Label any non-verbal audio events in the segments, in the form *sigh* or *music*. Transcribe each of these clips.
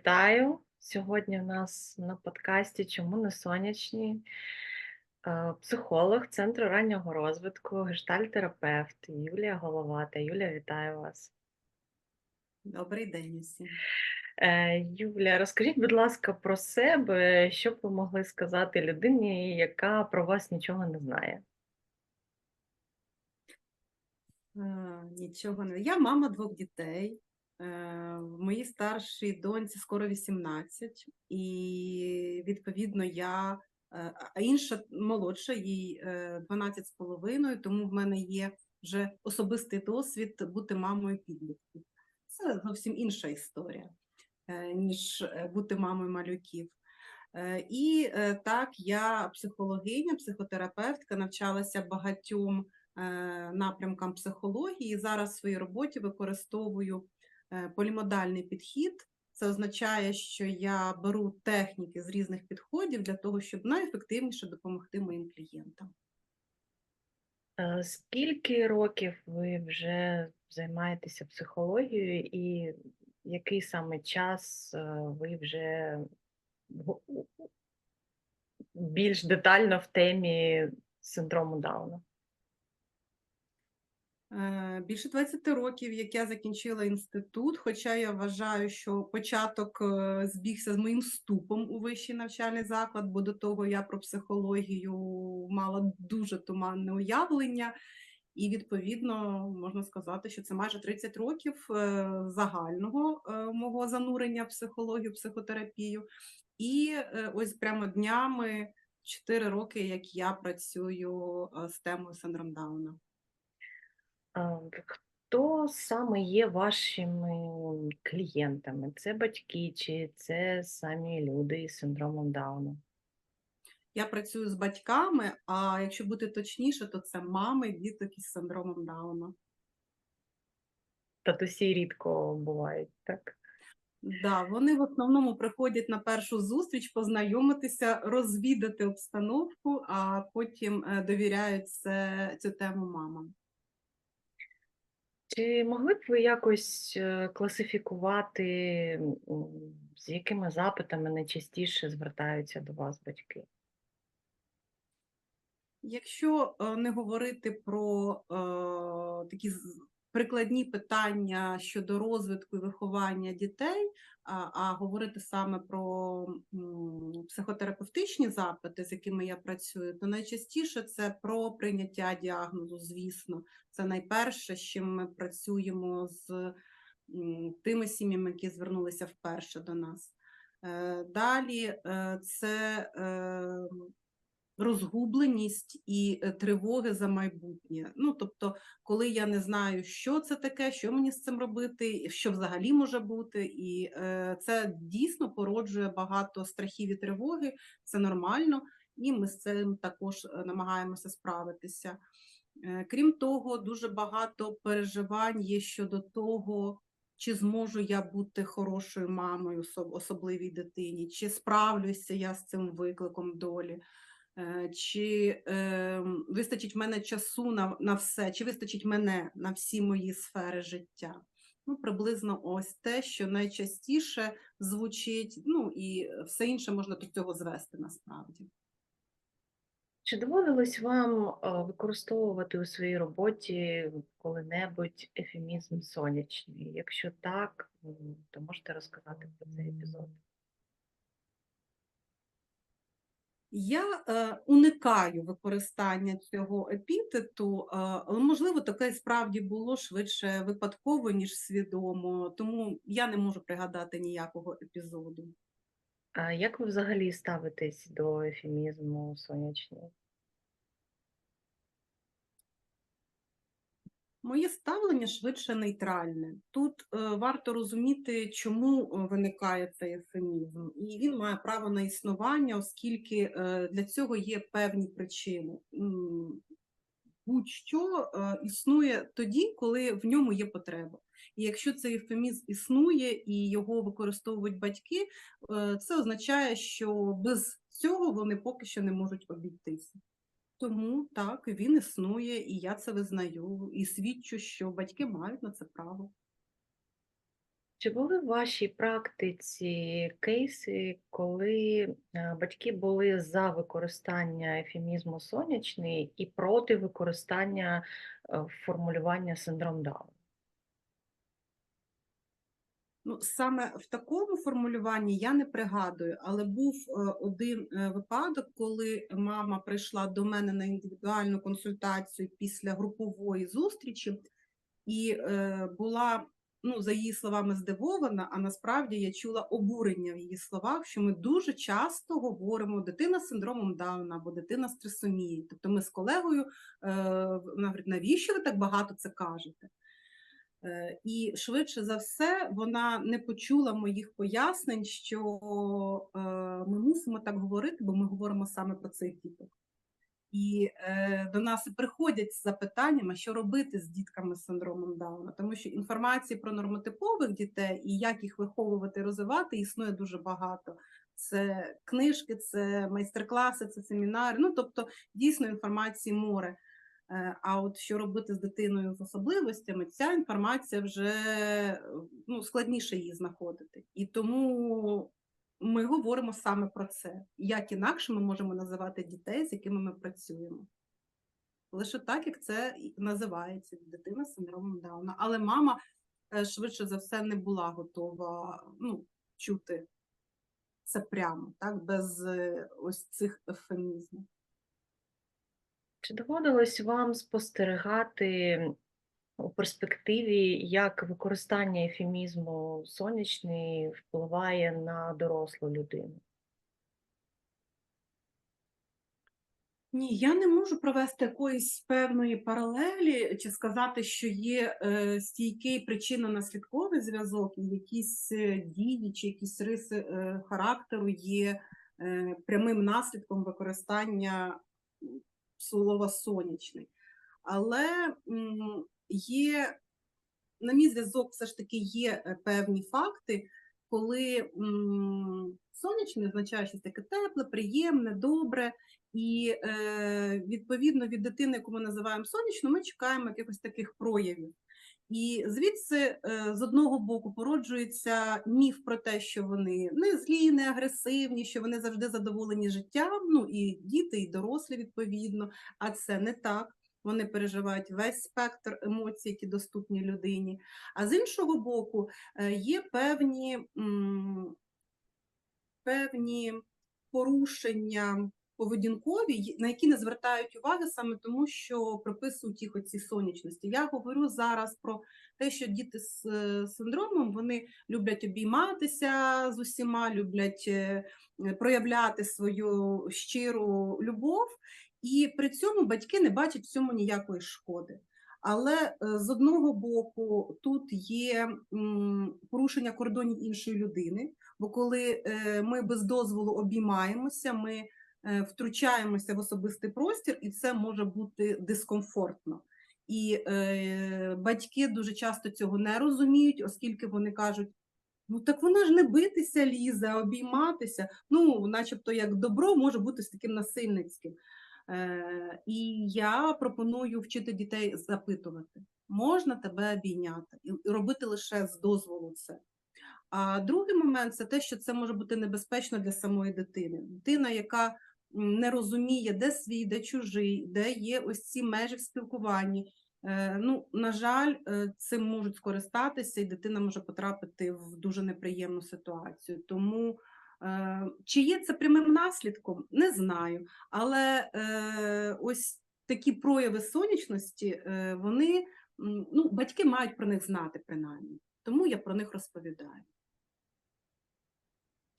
Вітаю! Сьогодні у нас на подкасті Чому не сонячні? Е, Психолог Центру раннього розвитку, гештальтерапевт Юлія Головата. Юлія, вітаю вас. Добрий день усім. Е, Юля, розкажіть, будь ласка, про себе, що б ви могли сказати людині, яка про вас нічого не знає? Е, Нічого не. Я мама двох дітей. Е, Моїй старшій доньці скоро 18, і відповідно я, е, а інша молодша, їй е, 12 з половиною, тому в мене є вже особистий досвід бути мамою підлітків. Це зовсім інша історія, е, ніж е, бути мамою малюків. Е, І е, так, я психологиня, психотерапевтка, навчалася багатьом е, напрямкам психології. Зараз в своїй роботі використовую е, полімодальний підхід. Це означає, що я беру техніки з різних підходів для того, щоб найефективніше допомогти моїм клієнтам. Е, Скільки років ви вже займаєтеся психологією, і який саме час е, ви вже більш детально в темі синдрому Дауна? Е, Більше 20 років, як я закінчила інститут, хоча я вважаю, що початок е, збігся з моїм вступом у вищий навчальний заклад, бо до того я про психологію мала дуже туманне уявлення, і відповідно можна сказати, що це майже 30 років е, загального мого занурення в психологію, психотерапію. І ось прямо днями 4 роки, як я працюю з темою синдром Дауна. Хто саме є вашими клієнтами? Це батьки чи це самі люди із синдромом Дауна? Я працюю з батьками, а якщо бути точніше, то це мами діток із синдромом Дауна. Татусі рідко бувають, так? Да, вони в основному приходять на першу зустріч познайомитися, розвідати обстановку, а потім е, довіряють це, цю тему мамам. Чи могли б ви якось е, класифікувати, з якими запитами найчастіше звертаються до вас батьки? Якщо е, не говорити про е, такі прикладні питання щодо розвитку і виховання дітей, а, а говорити саме про психотерапевтичні запити, з якими я працюю, то найчастіше це про прийняття діагнозу, звісно. Це найперше, з чим ми працюємо з тими сім'ями, які звернулися вперше до нас. Е, Далі е, це е, розгубленість і е, тривоги за майбутнє. Ну, тобто, коли я не знаю, що це таке, що мені з цим робити, що взагалі може бути, і е, це дійсно породжує багато страхів і тривоги, це нормально, і ми з цим також е, намагаємося справитися. Крім того, дуже багато переживань є щодо того, чи зможу я бути хорошою мамою особ- особливій дитині, чи справлюся я з цим викликом долі. Е, Чи е, вистачить мене часу на, на все, чи вистачить мене на всі мої сфери життя? Ну, приблизно ось те, що найчастіше звучить, ну і все інше можна до цього звести насправді. Чи доводилось вам е, використовувати у своїй роботі коли-небудь ефемізм сонячний? Якщо так, то можете розказати про цей епізод. Я е, уникаю використання цього епітету, е, можливо таке справді було швидше випадково, ніж свідомо, тому я не можу пригадати ніякого епізоду. А як ви взагалі ставитесь до ефемізму сонячний? Моє ставлення швидше нейтральне. Тут е, варто розуміти, чому е, виникає цей ефемізм, і він має право на існування, оскільки е, для цього є певні причини. Будь-що е, існує тоді, коли в ньому є потреба. І якщо цей ефемізм існує і його використовують батьки, е, це означає, що без цього вони поки що не можуть обійтися. Тому так, він існує, і я це визнаю, і свідчу, що батьки мають на це право. Чи були в вашій практиці кейси, коли е, батьки були за використання ефемізму сонячний і проти використання е, формулювання синдром Дауна? Ну, саме в такому формулюванні я не пригадую, але був е, один е, випадок, коли мама прийшла до мене на індивідуальну консультацію після групової зустрічі, і е, була, ну, за її словами, здивована, а насправді я чула обурення в її словах, що ми дуже часто говоримо дитина з синдромом Дауна або дитина з трисомією. Тобто ми з колегою, вона говорить, навіщо ви так багато це кажете? Е, І швидше за все вона не почула моїх пояснень, що е, ми мусимо так говорити, бо ми говоримо саме про цих діток. І е, до нас приходять з запитанням, а що робити з дітками з синдромом Дауна, тому що інформації про нормотипових дітей і як їх виховувати, розвивати існує дуже багато. Це книжки, це майстер-класи, це семінари. Ну тобто дійсно інформації море. Е, А от що робити з дитиною з особливостями, ця інформація вже е, ну, складніше її знаходити. І тому ми говоримо саме про це. Як інакше ми можемо називати дітей, з якими ми працюємо. Лише так, як це називається дитина з синдромом Дауна. Але мама е, швидше за все не була готова ну, чути це прямо, так, без ось цих ефемізмів. Чи доводилось вам спостерігати у перспективі, як використання ефемізму сонячний впливає на дорослу людину? Ні, я не можу провести якоїсь певної паралелі чи сказати, що є е, стійкий причинно-наслідковий зв'язок, і якісь е, дії чи якісь риси е, характеру є е, прямим наслідком використання м, слова сонячний. Але є, на мій зв'язок, все ж таки є е, певні факти, коли сонячний означає щось таке тепле, приємне, добре. І е, відповідно від дитини, яку ми називаємо сонячно, ми чекаємо якихось таких проявів. І звідси е, з одного боку породжується міф про те, що вони не злі, не агресивні, що вони завжди задоволені життям. Ну і діти, і дорослі відповідно. А це не так. Вони переживають весь спектр емоцій, які доступні людині. А з іншого боку, е, є певні, певні порушення поведінкові, на які не звертають уваги саме тому, що приписують їх оці сонячності. Я говорю зараз про те, що діти з е, синдромом вони люблять обійматися з усіма, люблять е, проявляти свою щиру любов, і при цьому батьки не бачать в цьому ніякої шкоди. Але е, з одного боку тут є порушення кордонів іншої людини, бо коли ми без дозволу обіймаємося, ми втручаємося в особистий простір, і це може бути дискомфортно. І е, батьки дуже часто цього не розуміють, оскільки вони кажуть: ну так вона ж не битися лізе, а обійматися. Ну, начебто, як добро може бути з таким насильницьким. Е, і я пропоную вчити дітей запитувати, можна тебе обійняти, і робити лише з дозволу це. А другий момент це те, що це може бути небезпечно для самої дитини. Дитина, яка не розуміє, де свій, де чужий, де є ось ці межі в спілкуванні. Е, Ну, на жаль, е, цим можуть скористатися, і дитина може потрапити в дуже неприємну ситуацію. Тому е, чи є це прямим наслідком, не знаю. Але ось такі прояви сонячності, вони ну, батьки мають про них знати принаймні. Тому я про них розповідаю.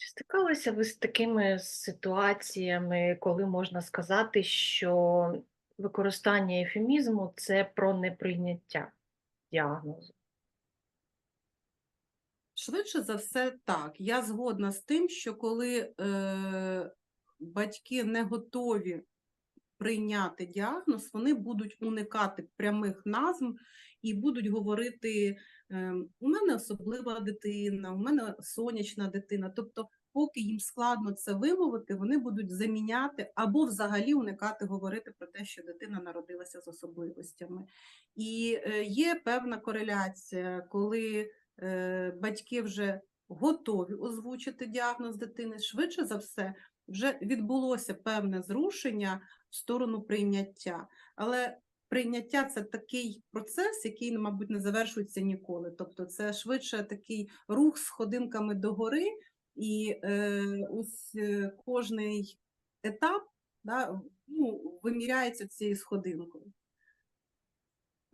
Чи стикалися ви з такими ситуаціями, коли можна сказати, що використання ефемізму це про неприйняття діагнозу? Швидше за все, так. Я згодна з тим, що коли е, батьки не готові прийняти діагноз, вони будуть уникати прямих назв і будуть говорити: е, у мене особлива дитина, у мене сонячна дитина. Тобто, поки їм складно це вимовити, вони будуть заміняти або взагалі уникати говорити про те, що дитина народилася з особливостями. І е, є певна кореляція, коли е, батьки вже готові озвучити діагноз дитини, швидше за все, вже відбулося певне зрушення в сторону прийняття. Але прийняття це такий процес, який, мабуть, не завершується ніколи. Тобто, це швидше такий рух з ходинками догори, і е, ось е, кожний етап да, ну, виміряється цією сходинкою.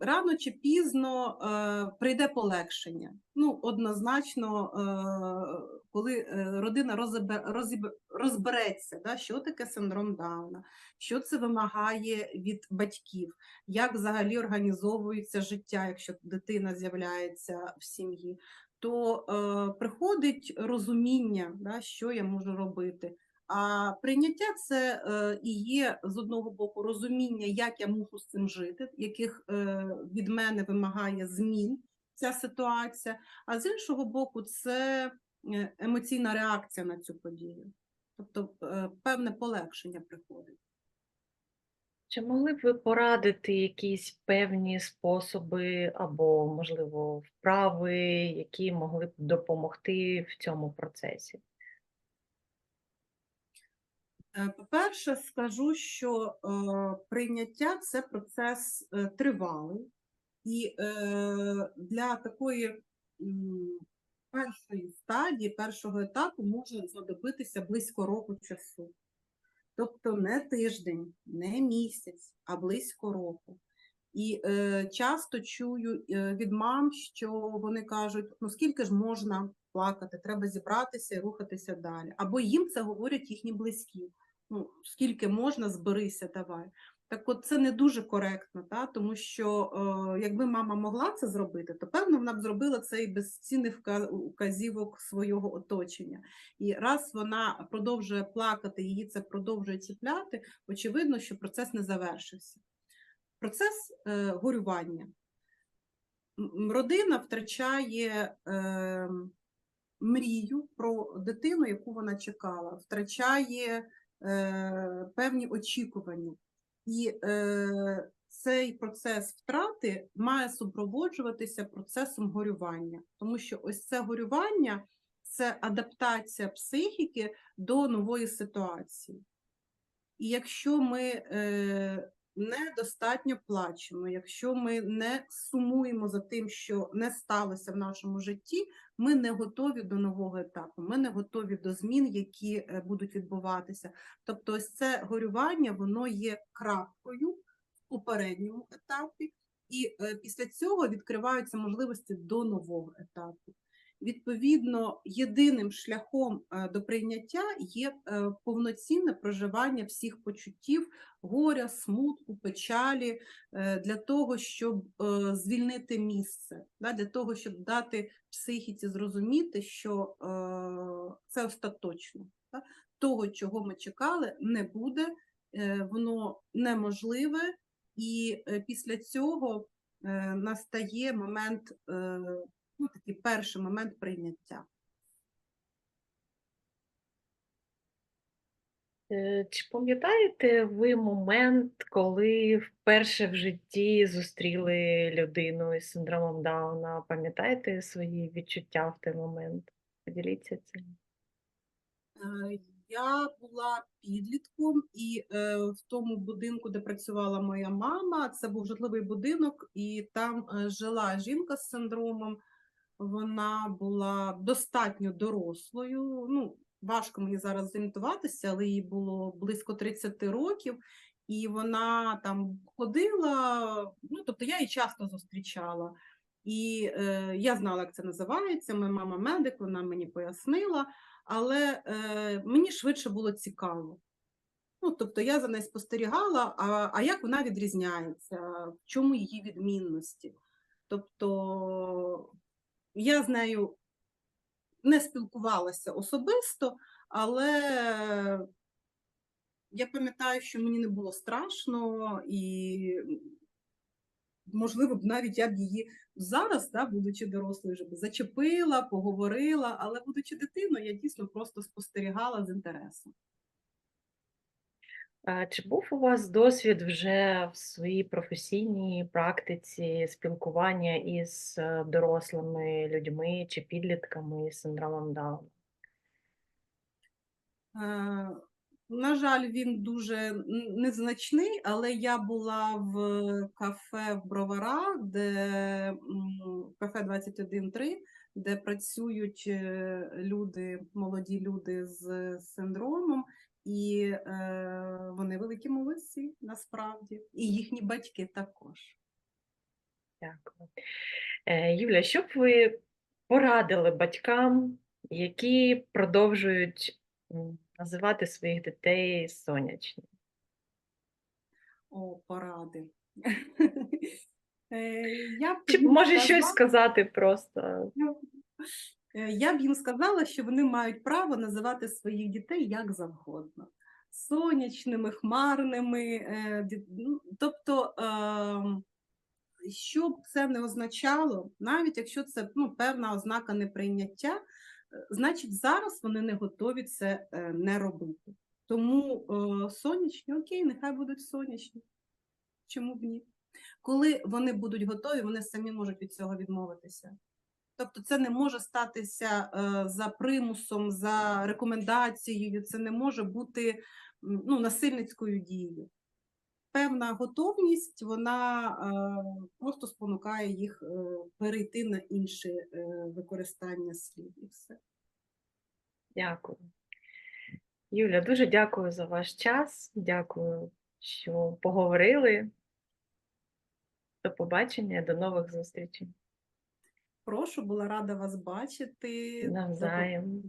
Рано чи пізно е, прийде полегшення. Ну, однозначно, е, коли е, родина розбе, розіб- розбереться, да, що таке синдром Дауна, що це вимагає від батьків, як взагалі організовується життя, якщо дитина з'являється в сім'ї, то е, приходить розуміння, да, що я можу робити. А прийняття це е, і є з одного боку розуміння, як я мушу з цим жити, яких е, від мене вимагає змін ця ситуація. А з іншого боку, це е, емоційна реакція на цю подію. Тобто певне полегшення приходить. Чи могли б ви порадити якісь певні способи або, можливо, вправи, які могли б допомогти в цьому процесі? Е, По-перше, скажу, що е, прийняття це процес е, тривалий, і для такої першої стадії, першого етапу може знадобитися близько року часу. Тобто не тиждень, не місяць, а близько року. І е, часто чую від мам, що вони кажуть: ну скільки ж можна плакати, треба зібратися і рухатися далі. Або їм це говорять їхні близькі. Ну, скільки можна, зберися, давай. Так от це не дуже коректно, та? тому що е, якби мама могла це зробити, то певно вона б зробила це і без цінних вка- указівок свого оточення. І раз вона продовжує плакати, її це продовжує чіпляти, очевидно, що процес не завершився. Процес е, горювання. Родина втрачає е, мрію про дитину, яку вона чекала, втрачає е, певні очікування. І е, цей процес втрати має супроводжуватися процесом горювання, тому що ось це горювання це адаптація психіки до нової ситуації. І якщо ми е, недостатньо плачемо, якщо ми не сумуємо за тим, що не сталося в нашому житті, ми не готові до нового етапу, ми не готові до змін, які е, будуть відбуватися. Тобто, ось це горювання, воно є крапкою в попередньому етапі, і е, після цього відкриваються можливості до нового етапу. Відповідно, єдиним шляхом е, до прийняття є е, повноцінне проживання всіх почуттів горя, смутку, печалі е, для того, щоб звільнити місце, для того, щоб дати психіці зрозуміти, що це остаточно. Того, чого ми чекали, не буде, воно неможливе, і після цього настає момент. Ну, такий перший момент прийняття. Е, Чи пам'ятаєте ви момент, коли вперше в житті зустріли людину із синдромом Дауна? Пам'ятаєте свої відчуття в той момент? Поділіться цим. Е, Я була підлітком, і е, в тому будинку, де працювала моя мама, це був житловий будинок, і там е, жила жінка з синдромом. Вона була достатньо дорослою. Ну, важко мені зараз зорієнтуватися, але їй було близько 30 років, і вона там ходила. Ну, тобто я її часто зустрічала. І е, я знала, як це називається. Моя мама медик, вона мені пояснила, але е, мені швидше було цікаво. Ну, тобто я за нею спостерігала, а, а як вона відрізняється, в чому її відмінності. Тобто я з нею не спілкувалася особисто, але я пам'ятаю, що мені не було страшно, і, можливо, б навіть я б її зараз, да, будучи дорослою, вже б зачепила, поговорила, але будучи дитиною, я дійсно просто спостерігала з інтересом. Чи був у вас досвід вже в своїй професійній практиці спілкування із е, дорослими людьми чи підлітками з синдромом Дауна? Е, На жаль, він дуже незначний, але я була в кафе в Броварах, де кафе 21.3, де працюють е, люди, молоді люди з синдромом, і е, вони великі молодці насправді, і їхні батьки також. Дякую. Е, Юля, що б ви порадили батькам, які продовжують називати своїх дітей сонячні? О, поради. *laughs* Е, Я Чи може щось сказати просто? Е, Я б їм сказала, що вони мають право називати своїх дітей як завгодно. Сонячними, хмарними, е, ну, тобто, ем, що б це не означало, навіть якщо це ну, певна ознака неприйняття, е, значить зараз вони не готові це не робити. Тому сонячні, окей, нехай будуть сонячні. Чому б ні? Коли вони будуть готові, вони самі можуть від цього відмовитися. Тобто це не може статися е, за примусом, за рекомендацією, це не може бути ну, насильницькою дією. Певна готовність вона е, просто спонукає їх е, перейти на інше використання слів і все. Дякую. Юля, дуже дякую за ваш час. Дякую, що поговорили. До побачення, до нових зустрічей. Прошу, була рада вас бачити. Навзаєм.